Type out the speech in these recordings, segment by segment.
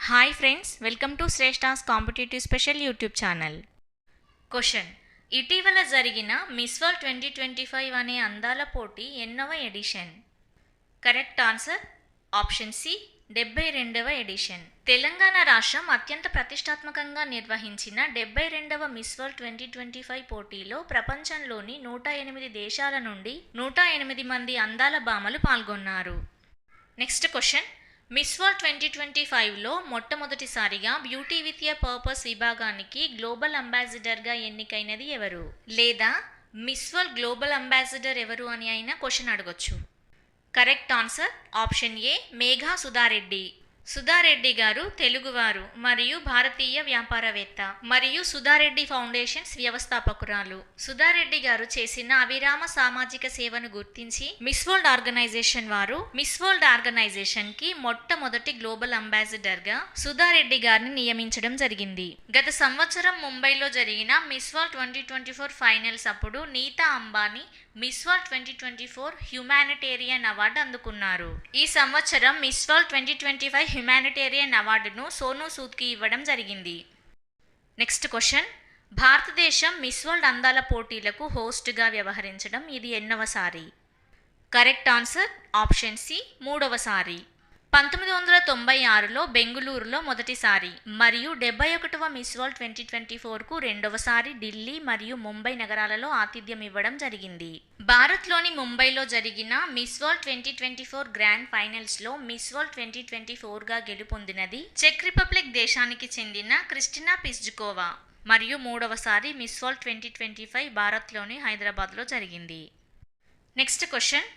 Hi friends welcome to Shreshta's competitive special YouTube channel question ఇటీవల జరిగిన Miss World twenty twenty five అనే అందాల పోటీ ఎన్నవ edition correct answer option C డెబ్బై రెండవ ఎడిషన్ తెలంగాణ రాష్ట్రం అత్యంత ప్రతిష్టాత్మకంగా నిర్వహించిన డెబ్బై రెండవ Miss World twenty twenty five పోటీలో ప్రపంచంలోని నూట ఎనిమిది దేశాల నుండి నూట ఎనిమిది మంది అందాల భామలు పాల్గొన్నారు. Next question Miss World twenty twenty ఫైవ్లో మొట్టమొదటిసారిగా బ్యూటీ విత్ ఎ పర్పస్ విభాగానికి గ్లోబల్ అంబాసిడర్గా ఎన్నికైనది ఎవరు? లేదా మిస్ వరల్డ్ గ్లోబల్ అంబాసిడర్ ఎవరు అని అయినా క్వశ్చన్ అడగొచ్చు. Correct answer option A Megha Sudha Reddy. Sudha Reddy గారు తెలుగువారు మరియు భారతీయ వ్యాపారవేత్త మరియు సుధారెడ్డి ఫౌండేషన్స్ వ్యవస్థాపకురాలు. సుధారెడ్డి గారు చేసిన అవిరామ సామాజిక సేవను గుర్తించి మిస్ వరల్డ్ ఆర్గనైజేషన్ వారు మిస్ వరల్డ్ ఆర్గనైజేషన్కి మొట్టమొదటి గ్లోబల్ అంబాసిడర్గా సుధారెడ్డి గారిని నియమించడం జరిగింది. గత సంవత్సరం ముంబైలో జరిగిన Miss World twenty twenty four finals అప్పుడు Nita Ambani Miss World twenty twenty four humanitarian award అందుకున్నారు. ఈ సంవత్సరం Miss World twenty twenty five humanitarian అవార్డును సోనూ సూద్కి ఇవ్వడం జరిగింది. నెక్స్ట్ క్వశ్చన్ భారతదేశం మిస్ వరల్డ్ అందాల పోటీలకు హోస్ట్గా వ్యవహరించడం ఇది ఎన్నవసారి కరెక్ట్ ఆన్సర్ ఆప్షన్ సి మూడవసారి పంతొమ్మిది వందల తొంభై ఆరులో బెంగుళూరులో మొదటిసారి మరియు డెబ్బై ఒకటవ మిస్ వరల్డ్ ట్వంటీ ట్వంటీ ఫోర్కు రెండవసారి ఢిల్లీ మరియు ముంబై నగరాలలో ఆతిథ్యం ఇవ్వడం జరిగింది. భారత్లోని ముంబైలో జరిగిన Miss World twenty twenty four grand ఫైనల్స్లో Miss World twenty twenty ఫోర్గా గెలుపొందినది చెక్ రిపబ్లిక్ దేశానికి చెందిన క్రిస్టినా పిస్జుకోవా మరియు మూడవసారి Miss World twenty twenty five భారత్లోని హైదరాబాద్లో జరిగింది. Next question.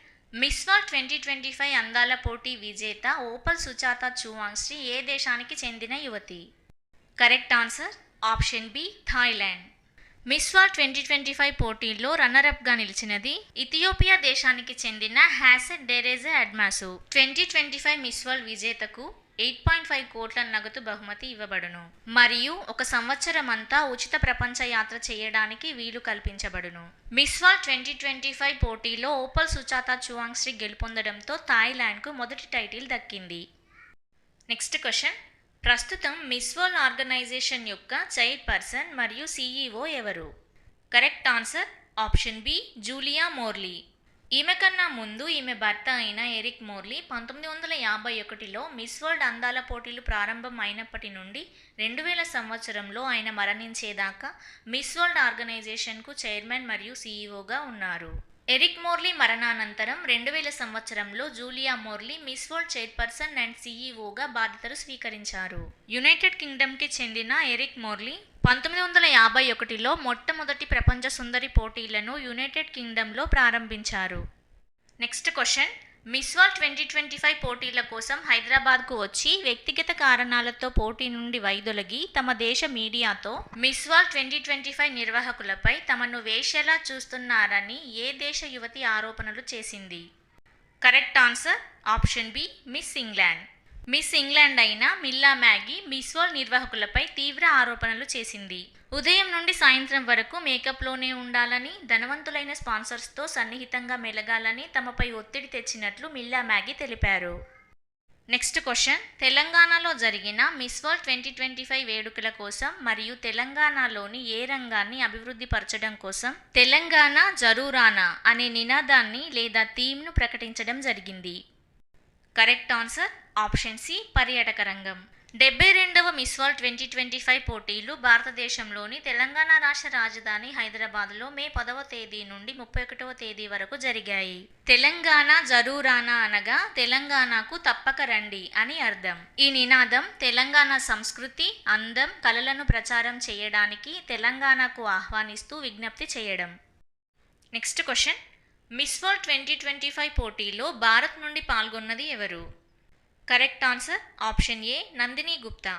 Miss World twenty twenty five అందాల పోటీ విజేత ఓపల్ సుచాత చూవాంగ్శ్రీ ఏ దేశానికి చెందిన యువతి? Correct answer option B Thailand. Miss World twenty twenty five పోటీల్లో రన్నరప్గా నిలిచినది ఇథియోపియా దేశానికి చెందిన Hasset Dereje Admassu. Twenty twenty five Miss World విజేతకు eight point five కోట్ల నగదు బహుమతి ఇవ్వబడును. మరియు ఒక సంవత్సరం అంతా ఉచిత ప్రపంచ యాత్ర చేయడానికి వీలు కల్పించబడును. Miss World twenty twenty five పోటీలో ఓపల్ సుచాత చువాంగ్శ్రీ గెలుపొందడంతో థాయిలాండ్కు మొదటి టైటిల్ దక్కింది. Next question. ప్రస్తుతం మిస్ వరల్డ్ ఆర్గనైజేషన్ యొక్క చైర్పర్సన్ మరియు సీఈఓ ఎవరు? Correct answer option B Julia Morley. ఈమె కన్నా ముందు ఈమె భర్త అయిన ఎరిక్ మోర్లీ పంతొమ్మిది వందల యాభై ఒకటిలో మిస్ వరల్డ్ అందాల పోటీలు ప్రారంభం అయినప్పటి నుండి రెండు వేల సంవత్సరంలో ఆయన మరణించేదాకా మిస్ వరల్డ్ ఆర్గనైజేషన్కు చైర్మన్ మరియు సీఈఓగా ఉన్నారు. ఎరిక్ మోర్లీ మరణానంతరం రెండు వేల సంవత్సరంలో Julia Morley Miss World chairperson and సీఈఓగా బాధ్యతలు స్వీకరించారు. యునైటెడ్ కింగ్డమ్కి చెందిన ఎరిక్ మోర్లీ పంతొమ్మిది వందల యాభై ఒకటిలో మొట్టమొదటి ప్రపంచ సుందరి పోటీలను యునైటెడ్ కింగ్డమ్లో ప్రారంభించారు. Next question Miss World twenty twenty five పోటీల కోసం హైదరాబాద్కు వచ్చి వ్యక్తిగత కారణాలతో పోటీ నుండి వైదొలగి తమ దేశ మీడియాతో Miss World twenty twenty five నిర్వాహకులపై తమను వేషేలా చూస్తున్నారని ఏ దేశ యువతి ఆరోపణలు చేసింది? Correct answer option B Miss England. Miss England అయిన మిల్లా మ్యాగీ మిస్ వరల్డ్ నిర్వాహకులపై తీవ్ర ఆరోపణలు చేసింది. ఉదయం నుండి సాయంత్రం వరకు మేకప్లోనే ఉండాలని ధనవంతులైన స్పాన్సర్స్తో సన్నిహితంగా మెలగాలని తమపై ఒత్తిడి తెచ్చినట్లు మిల్లా మ్యాగీ తెలిపారు. Next question. తెలంగాణలో జరిగిన Miss World twenty twenty five వేడుకల కోసం మరియు తెలంగాణలోని ఏ రంగాన్ని అభివృద్ధి పరచడం కోసం తెలంగాణ జరూరానా అనే నినాదాన్ని లేదా థీమ్ను ప్రకటించడం జరిగింది. కరెక్ట్ ఆన్సర్ ఆప్షన్ సి పర్యాటక రంగం. డెబ్బై రెండవ Miss World twenty twenty five పోటీలు భారతదేశంలోని తెలంగాణ రాష్ట్ర రాజధాని హైదరాబాద్లో మే పదవ తేదీ నుండి ముప్పై ఒకటవ తేదీ వరకు జరిగాయి. తెలంగాణ జరూరానా అనగా తెలంగాణకు తప్పక రండి అని అర్థం. ఈ నినాదం తెలంగాణ సంస్కృతి అందం కళలను ప్రచారం చేయడానికి తెలంగాణకు ఆహ్వానిస్తూ విజ్ఞప్తి చేయడం. Next question. Miss World twenty twenty five పోటీలో భారత్ నుండి పాల్గొన్నది ఎవరు? Correct answer option A Nandini Gupta.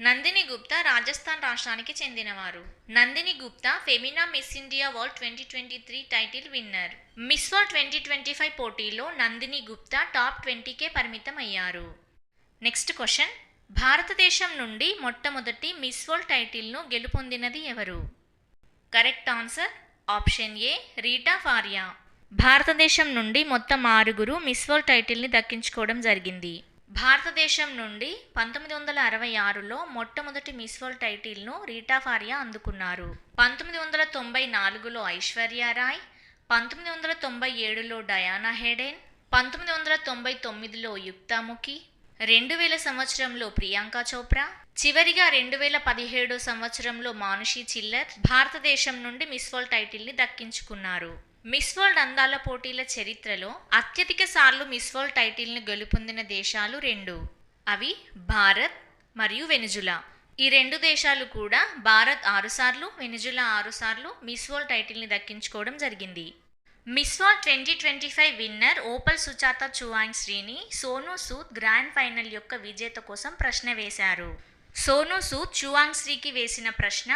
Nandini Gupta Rajasthan రాష్ట్రానికి చెందినవారు. Nandini Gupta Femina Miss India World twenty twenty three title winner. Miss World twenty twenty five పోటీలో Nandini Gupta top twenty K పరిమితం అయ్యారు next question. భారతదేశం నుండి మొట్టమొదటి మిస్ వరల్డ్ టైటిల్ను గెలుపొందినది ఎవరు? Correct answer option A Reita Faria. భారతదేశం నుండి మొత్తం ఆరుగురు మిస్ వరల్డ్ టైటిల్ని దక్కించుకోవడం జరిగింది. భారతదేశం నుండి పంతొమ్మిది వందల అరవై ఆరులో మొట్టమొదటి మిస్ వరల్డ్ టైటిల్ను రీటా ఫారియా అందుకున్నారు. పంతొమ్మిది వందల తొంభై నాలుగులో ఐశ్వర్య రాయ్ పంతొమ్మిది వందల తొంభై ఏడులో డయానా హెడెన్ పంతొమ్మిది వందల తొంభై తొమ్మిదిలో యుక్తాముఖి రెండు వేల సంవత్సరంలో ప్రియాంక చోప్రా చివరిగా రెండు వేల పదిహేడు సంవత్సరంలో మానుషి చిల్లర్ భారతదేశం నుండి మిస్ వరల్డ్ టైటిల్ని దక్కించుకున్నారు. మిస్ వరల్డ్ అందాల పోటీల చరిత్రలో అత్యధిక సార్లు మిస్ వరల్డ్ టైటిల్ని గెలుపొందిన దేశాలు రెండు. అవి భారత్ మరియు వెనుజులా. ఈ రెండు దేశాలు కూడా భారత్ ఆరుసార్లు వెనుజులా ఆరుసార్లు మిస్ వరల్డ్ టైటిల్ని దక్కించుకోవడం జరిగింది. Miss World twenty twenty five winner Opal Suchata Chuang Srini Sonu Sood grand final యొక్క విజేత కోసం ప్రశ్న వేశారు. సోనూ సూద్ చువాంగ్ శ్రీకి వేసిన ప్రశ్న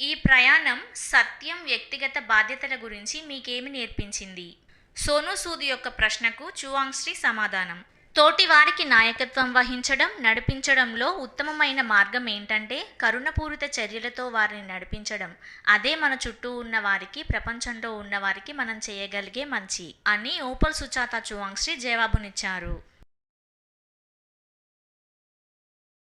ఈ ప్రయాణం సత్యం వ్యక్తిగత బాధ్యతల గురించి మీకేమి నేర్పించింది? సోను సూద్ యొక్క ప్రశ్నకు చువాంగ్శ్రీ సమాధానం. తోటి వారికి నాయకత్వం వహించడం నడిపించడంలో ఉత్తమమైన మార్గం ఏంటంటే కరుణపూరిత చర్యలతో వారిని నడిపించడం. అదే మన చుట్టూ ఉన్న వారికి ప్రపంచంలో ఉన్న వారికి మనం చేయగలిగే మంచి అని ఓపల్ సుచాత చువాంగ్శ్రీ జవాబునిచ్చారు.